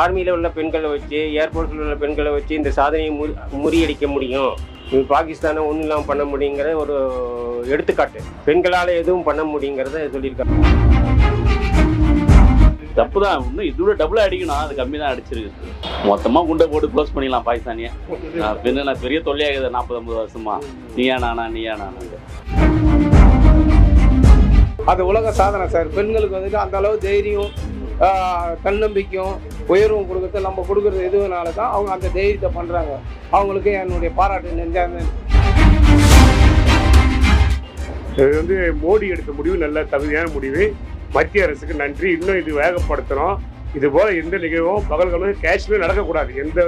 ஆர்மியில் உள்ள பெண்களை வச்சு ஏர்போர்ட்டில் உள்ள பெண்களை வச்சு இந்த சாதனையை முறி முறியடிக்க முடியும். பாகிஸ்தானை ஒன்றும் இல்லாமல் பண்ண முடியுங்கிற ஒரு எடுத்துக்காட்டு. பெண்களால் எதுவும் பண்ண முடியுங்கிறத சொல்லியிருக்காங்க. தப்பு தான் இன்னும் இதோட டபுள் அடிக்கணும். அது கம்மி தான் அடிச்சிருக்கு. மொத்தமாக குண்டை போட்டு க்ளோஸ் பண்ணிடலாம் பாகிஸ்தானியை. நான் பின்ன நான் பெரிய தொல்லையாகுது நாற்பது ஐம்பது வருஷமா. நீயா நானா நீயா நானா. அது உலக சாதனை சார். பெண்களுக்கு வந்துட்டு அந்த அளவு தைரியம் தன்னம்பிக்கையும் உயர்வும் கொடுக்கறது நம்ம கொடுக்குறது எதுனால தான் அவங்க அந்த தைரியத்தை பண்ணுறாங்க அவங்களுக்கு என்னுடைய பாராட்டு நெஞ்சார்ந்த. இது வந்து மோடி எடுத்த முடிவு நல்ல தகுதியான முடிவு. மத்திய அரசுக்கு நன்றி. இன்னும் இது வேகப்படுத்தணும். இது போல எந்த நிகழ்வும் பகல்களும் காஷ்மீர் நடக்கக்கூடாது. எந்த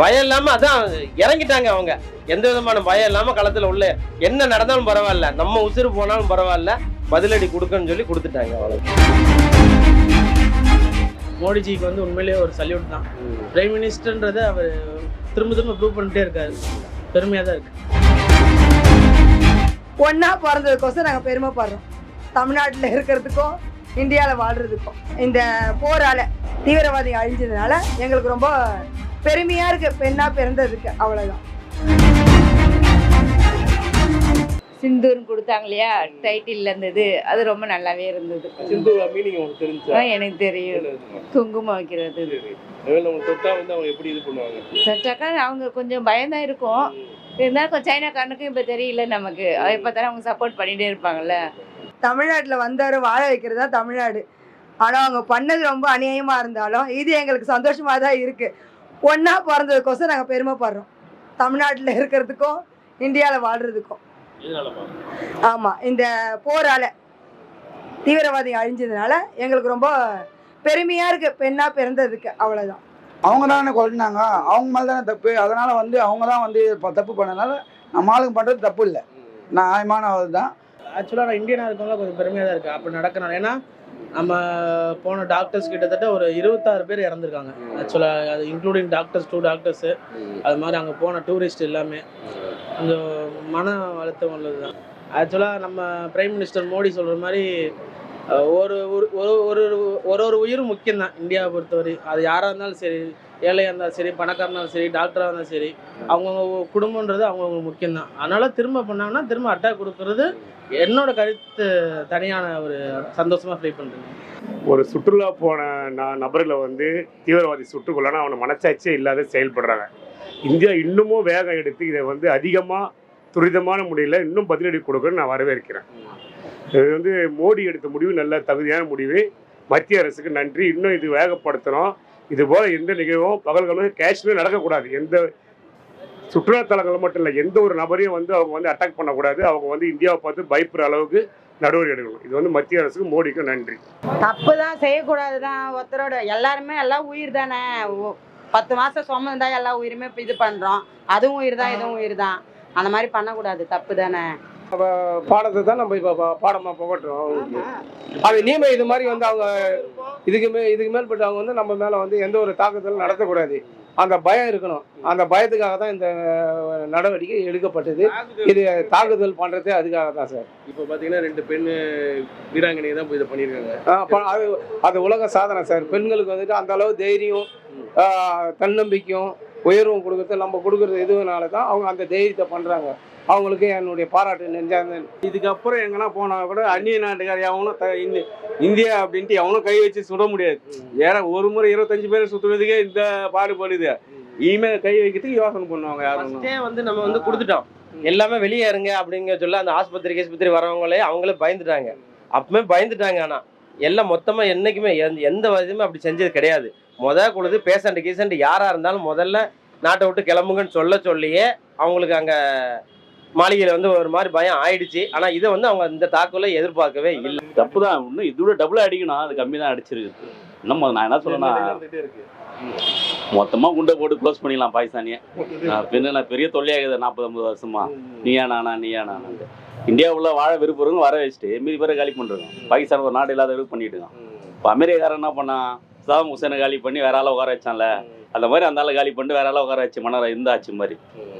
பயம் இல்லாம அதான் இறங்கிட்டாங்க அவங்க. எந்த விதமான பயம் இல்லாம களத்துல உள்ள என்ன நடந்தாலும் பரவாயில்ல. நம்ம உசுறு போனாலும் பரவாயில்ல. பதிலடி கொடுக்கன்னு சொல்லி கொடுத்துட்டாங்க அவ்வளவு மோடிஜிக்கு வந்து உண்மையிலேயே ஒரு சல்யூட் தான். பிரைம் மினிஸ்டர்ன்றதை அவர் திரும்ப திரும்ப ப்ரூவ் பண்ணிட்டே இருக்காரு. பெருமையாக தான் இருக்கு. ஒன்றா பிறந்ததுக்கோசம் நாங்கள் பெருமைப்படுறோம். தமிழ்நாட்டில் இருக்கிறதுக்கும் இந்தியாவில் வாழ்கிறதுக்கும் இந்த போரால் தீவிரவாதி அழிஞ்சதுனால எங்களுக்கு ரொம்ப பெருமையாக இருக்குது பெண்ணாக பிறந்ததுக்கு அவ்வளோதான் சிந்தூர்னு கொடுத்தாங்க இல்லையா டைட்டில் இருந்தது. அது ரொம்ப நல்லாவே இருந்தது. சிந்து மீனிங் உங்களுக்கு தெரிஞ்சா? ஆ, எனக்கு தெரியும். குங்குமம் வைக்கிறது. நம்ம தொட்டா வந்து அவங்க எப்படி இது பண்ணுவாங்க? சட்டாக்கா அவங்க கொஞ்சம் பயம்தான் இருக்கும். இருந்தாலும் சைனாக்காரனுக்கும் இப்போ தெரியல நமக்கு. எப்போ தானே அவங்க சப்போர்ட் பண்ணிகிட்டே இருப்பாங்கல்ல. தமிழ்நாட்டில் வந்தவரை வாழ வைக்கிறது தான் தமிழ்நாடு. ஆனால் அவங்க பண்ணது ரொம்ப அநியாயமாக இருந்தாலும் இது எங்களுக்கு சந்தோஷமாக தான் இருக்குது ஒன்றா பிறந்ததுக்கோசம் நாங்கள் பெருமைப்படுறோம். தமிழ்நாட்டில் இருக்கிறதுக்கும் இந்தியாவில் வாழ்கிறதுக்கும் ஆமாம் இந்த போரால் தீவிரவாதி அழிஞ்சதுனால எங்களுக்கு ரொம்ப பெருமையாக இருக்குது பெண்ணாக பிறந்ததுக்கு அவ்வளோதான் அவங்க தானே கொண்டாங்க அவங்க மேலே தானே தப்பு? அதனால் வந்து அவங்க தான் வந்து இப்போ தப்பு பண்ணனால நம்ம ஆளுங்க பண்ணுறது தப்பு இல்லை. நியாயமான தான். ஆக்சுவலாக நான் இந்தியனாக இருக்கவங்கள கொஞ்சம் பெருமையாக தான் இருக்குது அப்படி நடக்கணும். ஏன்னா நம்ம போன டாக்டர்ஸ் கிட்டத்தட்ட ஒரு இருபத்தாறு பேர் இறந்துருக்காங்க. ஆக்சுவலாக அது இன்க்ளூடிங் டாக்டர்ஸ் டூ டாக்டர்ஸு அது மாதிரி அங்கே போன டூரிஸ்ட் எல்லாமே. கொஞ்சம் மன அழுத்தம் உள்ளது தான் ஆக்சுவலாக நம்ம பிரைம் மினிஸ்டர் மோடி சொல்கிற மாதிரி ஒரு ஒரு ஒரு ஒரு ஒரு ஒரு உயிரும் முக்கியம்தான். இந்தியாவை பொறுத்தவரை அது யாராக இருந்தாலும் சரி ஏழையாக இருந்தாலும் சரி பணக்காரனாக இருந்தாலும் சரி டாக்டராக இருந்தாலும் சரி அவங்கவுங்க குடும்பன்றது அவங்கவுங்க முக்கியம்தான். அதனால் திரும்ப பண்ணாங்கன்னா திரும்ப அட்டாக் கொடுக்கறது என்னோட கருத்து தனியான ஒரு சந்தோஷமாக ஃபீல் பண்ணுறேன் ஒரு சுற்றுலா போன ந- நபர்களை வந்து தீவிரவாதி சுட்டுக்கொள்ளனா அவனை மனசாட்சியே இல்லாத செயல்படுறாங்க. இந்தியா இன்னமும் வேகம் எடுத்து இதை வந்து அதிகமாக துரிதமான முறையில் இன்னும் பதிலடி கொடுக்கணும்னு நான் வரவேற்கிறேன். இது வந்து மோடி எடுத்த முடிவு நல்ல தகுதியான முடிவு. மத்திய அரசுக்கு நன்றி. இன்னும் இது வேகப்படுத்தணும். இது போல எந்த நிகழ்வும் பகல்களும் காஷ்மீர் நடக்கக்கூடாது. எந்த சுற்றுலா தலங்கள் மட்டும் இல்லை எந்த ஒரு நபரையும் வந்து அவங்க வந்து அட்டாக் பண்ணக்கூடாது. அவங்க வந்து இந்தியாவை பார்த்து பயப்படுற அளவுக்கு நடவடிக்கை எடுக்கணும். இது வந்து மத்திய அரசுக்கு மோடிக்கு நன்றி. தப்பு தான் செய்யக்கூடாது தான் ஒருத்தரோட. எல்லாருமே எல்லாம் உயிர் தானே. பத்து மாசம் சுமந்தா எல்லா உயிருமே இப்ப இது பண்றோம். அதுவும் உயிர் தான் இதுவும் உயிர் தான் அந்த மாதிரி பண்ணக்கூடாது. தப்பு தானே. பாடத்தை தான் நம்ம இப்போ பாடமாக புகட்டுறோம் அவங்களுக்கு. அது நீமே இது மாதிரி வந்து அவங்க இதுக்கு மே இதுக்கு மேற்பட்டு அவங்க வந்து நம்ம மேலே வந்து எந்த ஒரு தாக்குதலும் நடத்தக்கூடாது. அந்த பயம் இருக்கணும். அந்த பயத்துக்காக தான் இந்த நடவடிக்கை எடுக்கப்பட்டது. இது தாக்குதல் பண்ணுறதே அதுக்காக தான் சார். இப்போ பார்த்தீங்கன்னா ரெண்டு பெண் வீராங்கனை தான் இதை பண்ணியிருக்காங்க அது அது உலக சாதனை சார். பெண்களுக்கு வந்துட்டு அந்த அளவு தைரியம் தன்னம்பிக்கையும் உயர்வும் கொடுக்கறது நம்ம கொடுக்குறது எதுனால தான் அவங்க அந்த தைரியத்தை பண்ணுறாங்க அவங்களுக்கு என்னுடைய பாராட்டு நெஞ்சார்ந்த இதுக்கப்புறம் எங்கன்னா போனால் கூட அந்நிய நாட்டுக்கார எவனும் த- இந்த- இந்தியா அப்படின்ட்டு எவனும் கை வச்சு சுட முடியாது. ஏற ஒரு முறை இருபத்தஞ்சு பேர் சுத்துறதுக்கே இந்த பாடுபடுது இனிமேல் கை வைக்கிறதுக்கு யோசனை பண்ணுவாங்க யாரும். வந்து நம்ம வந்து கொடுத்துட்டோம். எல்லாமே வெளியே இருங்க அப்படிங்க சொல்ல அந்த ஆஸ்பத்திரி ஆஸ்பத்திரி வரவங்களே அவங்களே பயந்துட்டாங்க. அப்பவுமே பயந்துட்டாங்க ஆனால் எல்லாம் மொத்தமாக என்றைக்குமே எந்த- எந்த விதமே அப்படி செஞ்சது கிடையாது. முதல் கொடுத்து பேஷண்ட் கீசண்ட் யாராக இருந்தாலும் முதல்ல நாட்டை விட்டு கிளம்புங்கன்னு சொல்ல சொல்லியே அவங்களுக்கு அங்கே மாளிகையில வந்து ஒரு மாதிரி பயம் ஆயிடுச்சு. ஆனா இதை வந்து அவங்க இந்த தாக்குதலை எதிர்பார்க்கவே இல்லை. தப்பு தான் இன்னும் இதோட டபுள் அடிக்கணும் அது கம்மி தான் அடிச்சிருக்கு. இன்னும் நான் என்ன சொல்றேன்னா மொத்தமாக குண்டை போட்டு க்ளோஸ் பண்ணிடலாம் பாகிஸ்தானியை. நான் பின்ன நான் பெரிய தொல்லையாகுது நாற்பது ஐம்பது வருஷமா. நீயா நானா நீயா நானா இந்தியாவுள்ள வாழ விருப்பவங்க வர வச்சுட்டு மீதி பேரை காலி பண்ணுறோம் பாகிஸ்தான் ஒரு நாடு இல்லாத அளவுக்கு பண்ணிட்டு இருக்கான். இப்போ அமெரிக்காரன் என்ன பண்ணான்? சதாம் ஹுசேனை காலி பண்ணி வேற ஆளை உட்கார வச்சான்ல. அந்த மாதிரி அந்த ஆளை காலி பண்ணிட்டு வேற ஆளை உட்கார வச்சு மன்னர் இந்த ஆட்சி மாதிரி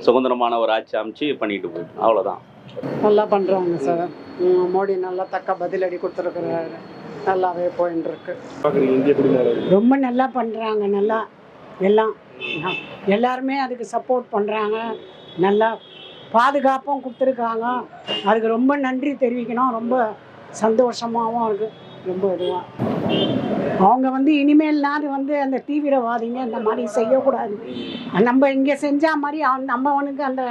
சுதந்திரமான ஒரு ஆட்சி அமைச்சு பண்ணிட்டு போயிட்டு அவ்வளோதான் நல்லா பண்றாங்க சார். மோடி நல்லா தக்க பதிலடி கொடுத்துருக்குறாரு. நல்லாவே போயின்னு இருக்கு. ரொம்ப நல்லா பண்ணுறாங்க நல்லா எல்லாம். எல்லாருமே அதுக்கு சப்போர்ட் பண்ணுறாங்க நல்லா பாதுகாப்பும் கொடுத்துருக்காங்க. அதுக்கு ரொம்ப நன்றி தெரிவிக்கணும். ரொம்ப சந்தோஷமாகவும் இருக்குது ரொம்ப இதுவாக அவங்க வந்து இனிமேல்னாது வந்து அந்த தீவிரவாதிங்க இந்த மாதிரி செய்யக்கூடாது. நம்ம இங்கே செஞ்சால் மாதிரி நம்ம நம்மவனுக்கு அந்த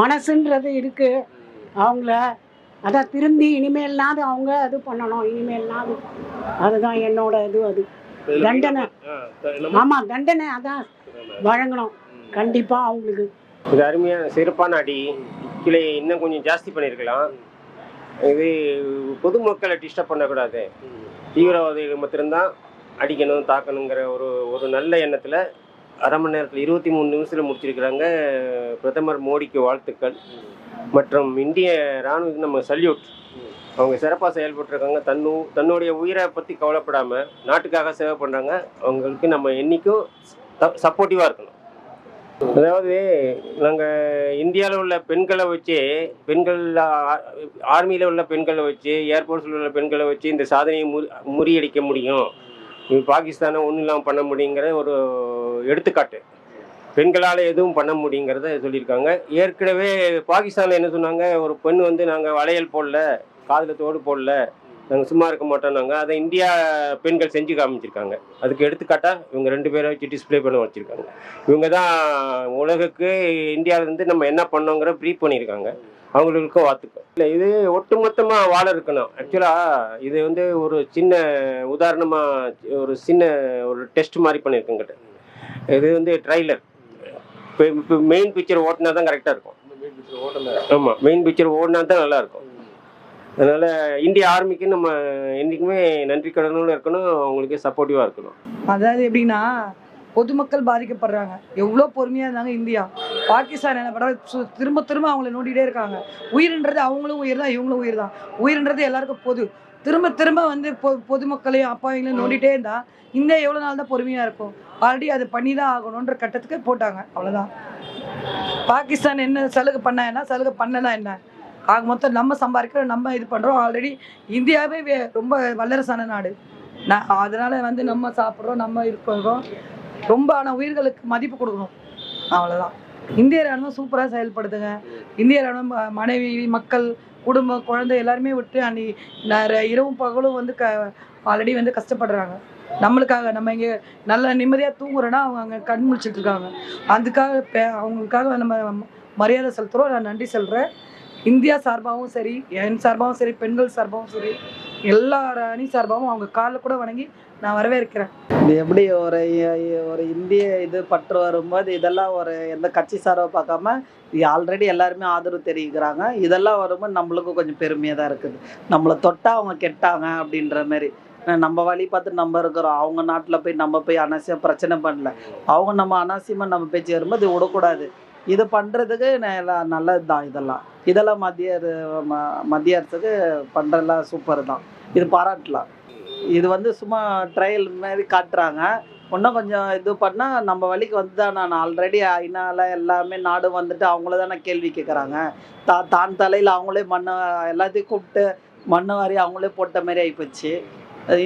மனசுன்றது இருக்குது அவங்கள அதான் திருந்தி இனிமேல்னாது அவங்க இது பண்ணணும். இனிமேல்னாது அதுதான் என்னோட இது அது. தண்டனை. ஆமாம் தண்டனை அதான் வழங்கணும். கண்டிப்பாக அவங்களுக்கு. இது அருமையான சிறப்பான அடி. கிளை இன்னும் கொஞ்சம் ஜாஸ்தி பண்ணியிருக்கலாம். இது பொதுமக்களை டிஸ்டர்ப் பண்ணக்கூடாது. தீவிரவாதிகள் மட்டும்தான் அடிக்கணும் தாக்கணுங்கிற ஒரு ஒரு நல்ல எண்ணத்தில் அரை மணி நேரத்தில் இருபத்தி மூணு நிமிஷத்தில் முடிச்சிருக்கிறாங்க பிரதமர் மோடிக்கு வாழ்த்துக்கள். மற்றும் இந்திய இராணுவத்துக்கு நம்ம சல்யூட் அவங்க சிறப்பாக செயல்பட்டுருக்காங்க. தன்னு தன்னுடைய உயிரை பற்றி கவலைப்படாமல் நாட்டுக்காக சேவை பண்ணுறாங்க அவங்களுக்கு நம்ம என்றைக்கும் சப்போர்ட்டிவாக இருக்கணும். அதாவது நாங்கள் இந்தியாவில் உள்ள பெண்களை வச்சு பெண்கள் ஆர்மியில் உள்ள பெண்களை வச்சு ஏர்ஃபோர்ஸில் உள்ள பெண்களை வச்சு இந்த சாதனையை முறி முறியடிக்க முடியும். இது பாகிஸ்தானை ஒன்றும் இல்லாமல் பண்ண முடியுங்கிற ஒரு எடுத்துக்காட்டு. பெண்களால் எதுவும் பண்ண முடியுங்கிறத சொல்லியிருக்காங்க. ஏற்கனவே பாகிஸ்தானில் என்ன சொன்னாங்க? ஒரு பெண் வந்து நாங்கள் வளையல் போடல காதில் தோடு போடல நாங்கள் சும்மா இருக்க மாட்டோம்னாங்க. அதை இந்தியா பெண்கள் செஞ்சு காமிச்சிருக்காங்க. அதுக்கு எடுத்துக்காட்டா இவங்க ரெண்டு பேரை வச்சு டிஸ்ப்ளே பண்ண வச்சுருக்காங்க. இவங்க தான் உலகுக்கு இந்தியாவிலேருந்து நம்ம என்ன பண்ணோங்கிற ப்ரீஃப் பண்ணியிருக்காங்க. அவங்களுக்கும் வாழ்த்துக்கள். இல்லை இது ஒட்டுமொத்தமாக வாழ இருக்கணும். ஆக்சுவலாக இது வந்து ஒரு சின்ன உதாரணமாக ஒரு சின்ன ஒரு டெஸ்ட் மாதிரி பண்ணியிருக்கேங்கிட்ட இது வந்து ட்ரைலர் இப்போ இப்போ மெயின் பிக்சர் ஓட்டினா தான் கரெக்டாக இருக்கும். ஆமாம் மெயின் பிக்சர் ஓடினா தான் நல்லா இருக்கும். அதனால் இந்திய ஆர்மிக்கு நம்ம என்றைக்குமே நன்றி கடனோடு இருக்கணும் அவங்களுக்கு சப்போர்ட்டிவாக இருக்கணும். அதாவது எப்படின்னா பொதுமக்கள் பாதிக்கப்படுறாங்க. எவ்வளோ பொறுமையாக இருந்தாங்க இந்தியா. பாகிஸ்தான் என்ன பண்ணுறாங்க சு- திரும்ப திரும்ப அவங்கள நோண்டிகிட்டே இருக்காங்க. உயிர்ன்றது அவங்களும் உயிர் தான் இவங்களும் உயிர் தான். உயிர்ன்றது எல்லாருக்கும் பொது. திரும்ப திரும்ப வந்து பொ பொதுமக்களையும் அப்பாவிங்களையும் நோண்டிகிட்டே இருந்தா இந்தியா எவ்வளோ நாள் தான் பொறுமையாக இருக்கும். ஆல்ரெடி அது பண்ணி தான் ஆகணுன்ற கட்டத்துக்கு போட்டாங்க. அவ்வளோதான் பாகிஸ்தான் என்ன சலுகை பண்ணா என்ன? சலுகை பண்ணனா என்ன? ஆக மொத்தம் நம்ம சம்பாதிக்கிறோம் நம்ம இது பண்ணுறோம் ஆல்ரெடி இந்தியாவே வே- ரொம்ப வல்லரசான நாடு. நான் அதனால் வந்து நம்ம சாப்பிட்றோம் நம்ம இருக்கிறோம் ரொம்ப ஆனால் உயிர்களுக்கு மதிப்பு கொடுக்கணும். அவ்வளோதான் இந்திய ராணுவம் சூப்பராக செயல்படுதுங்க. இந்திய ராணுவம் ம- மனைவி மக்கள் குடும்பம் குழந்தை எல்லாருமே விட்டு அன்னி இரவும் பகலும் வந்து க ஆல்ரெடி வந்து கஷ்டப்படுறாங்க. நம்மளுக்காக நம்ம இங்கே நல்ல நிம்மதியாக தூங்குறோன்னா அவங்க அங்கே கண் முடிச்சிட்ருக்காங்க அதுக்காக பே- அவங்களுக்காக நம்ம மரியாதை செலுத்துகிறோம் நான் நன்றி சொல்கிறேன் இந்தியா சார்பாகவும் சரி என் சார்பாகவும் சரி பெண்கள் சார்பாகவும் சரி எல்லா அணி சார்பாகவும் அவங்க காலில் கூட வணங்கி நான் வரவேற்கிறேன். இது எப்படி ஒரு ஒரு இந்திய இது பற்று வரும்போது இதெல்லாம் ஒரு எந்த கட்சி சார்பை பார்க்காம ஆல்ரெடி எல்லாருமே ஆதரவு தெரிவிக்கிறாங்க. இதெல்லாம் வரும்போது நம்மளுக்கும் கொஞ்சம் பெருமையாக தான் இருக்குது. நம்மளை தொட்டால் அவங்க கெட்டாங்க அப்படின்ற மாதிரி. நம்ம வழி பார்த்து நம்ம இருக்கிறோம். அவங்க நாட்டில் போய் நம்ம போய் அனாவசியம் பிரச்சனை பண்ணல. அவங்க நம்ம அனாவசியமாக நம்ம பேச்சு வரும்போது இது விடக்கூடாது. இது பண்ணுறதுக்கு நல்லது தான் இதெல்லாம். இதெல்லாம் மத்திய ம- மத்திய அரசுக்கு பண்ணுறதெல்லாம் சூப்பர் தான் இது பாராட்டலாம். இது வந்து சும்மா ட்ரையல் மாதிரி காட்டுறாங்க. இன்னும் கொஞ்சம் இது பண்ணால் நம்ம வழிக்கு வந்து தான் நான் ஆல்ரெடி ஐநாவில் எல்லாமே நாடு வந்துட்டு அவங்கள தானே கேள்வி கேட்குறாங்க தா தான் தலையில் அவங்களே மண்ணை எல்லாத்தையும் கூப்பிட்டு மண்ணு வாரி அவங்களே போட்ட மாதிரி ஆகிப்போச்சு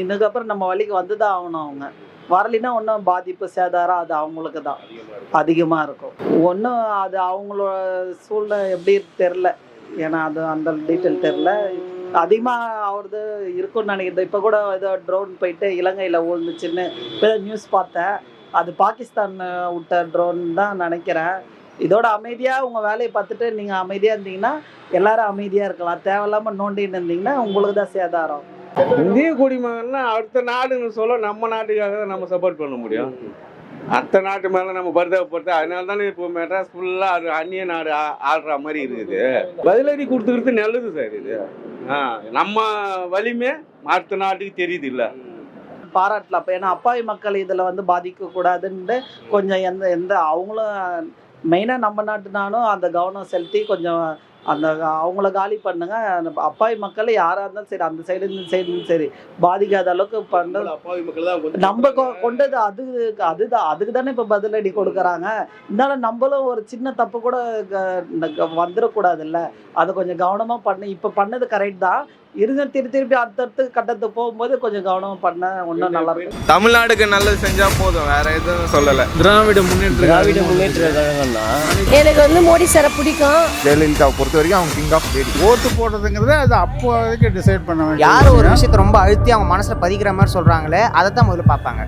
இதுக்கப்புறம் நம்ம வழிக்கு வந்து தான் ஆகணும் அவங்க. வரலைன்னா ஒன்றும் பாதிப்பு சேதாரம் அது அவங்களுக்கு தான் அதிகமாக இருக்கும். ஒன்றும் அது அவங்களோட சூழ்நிலை எப்படி தெரில ஏன்னா அது அந்த டீட்டெயில் தெரில அதிகமாக அவரது இருக்கும்னு நினைக்கிறேன். இப்போ கூட ஏதோ ட்ரோன் போயிட்டு இலங்கையில் விழுந்துச்சுன்னு இப்போ நியூஸ் பார்த்தேன். அது பாகிஸ்தான் விட்ட ட்ரோன் தான் நினைக்கிறேன். இதோட அமைதியாக உங்கள் வேலையை பார்த்துட்டு நீங்கள் அமைதியாக இருந்தீங்கன்னா எல்லாரும் அமைதியாக இருக்கலாம். தேவையில்லாமல் நோண்டின்னு இருந்தீங்கன்னா உங்களுக்கு தான் சேதாரம். இந்திய குடிமகன்னா அடுத்த நாடுன்னு சொல்ல நம்ம நாட்டுக்காக தான் நம்ம சப்போர்ட் பண்ண முடியும். அடுத்த நாட்டு மேலே நம்ம பரிதாபப்படுத்த அதனால தானே இப்போ மெட்ராஸ் ஃபுல்லாக அது அந்நிய நாடு ஆடுற மாதிரி இருக்குது. பதிலடி கொடுத்துக்கிறது நல்லது சார் இது. ஆ நம்ம வலிமே அடுத்த நாட்டுக்கு தெரியுது இல்லை பாராட்டலாம் அப்போ ஏன்னா அப்பாவி மக்கள் இதில் வந்து பாதிக்கக்கூடாதுன்ட்டு கொஞ்சம் எந்த எந்த அவங்களும் மெயினாக நம்ம நாட்டுனாலும் அந்த கவனம் செலுத்தி கொஞ்சம் அந்த அவங்கள காலி பண்ணுங்க. அந்த அப்பாவி மக்கள் யாராக இருந்தாலும் சரி அந்த சைடு இந்த சைடு சரி. பாதிக்காத அளவுக்கு பண்ண அப்பாவி மக்கள் தான் நம்ம கொண்டது அது அதுதான் அதுக்கு தானே இப்போ பதிலடி கொடுக்குறாங்க. இருந்தாலும் நம்மளும் ஒரு சின்ன தப்பு கூட க- வந்துடக்கூடாதுல்ல அதை கொஞ்சம் கவனமாக பண்ணி. இப்போ பண்ணது கரெக்ட் தான். இருங்க திருப்பி திருப்பி அடுத்தடுத்து கட்டத்துக்கு போகும்போது கொஞ்சம் கவனம் பண்ண இன்னும் நல்லா இருக்கும் தமிழ்நாடுக்கு நல்லது செஞ்சா போதும் வேற எதுவும் சொல்லல. திராவிட முன்னேற்ற திராவிட முன்னேற்ற கழகம்னா? எனக்கு வந்து மோடி சாரை பிடிக்கும். ஜெயலலிதாவை பொறுத்த வரைக்கும் அவங்க கிங் ஆஃப் லேடி ஓட்டு போடுறதுங்கிறது அது அப்போதைக்கு டிசைட் பண்ண யார் ஒரு விஷயத்தை ரொம்ப அழுத்தி அவங்க மனசுல பதிக்கிற மாதிரி சொல்றாங்களே அதை தான் முதல்ல பார்ப்பாங்க.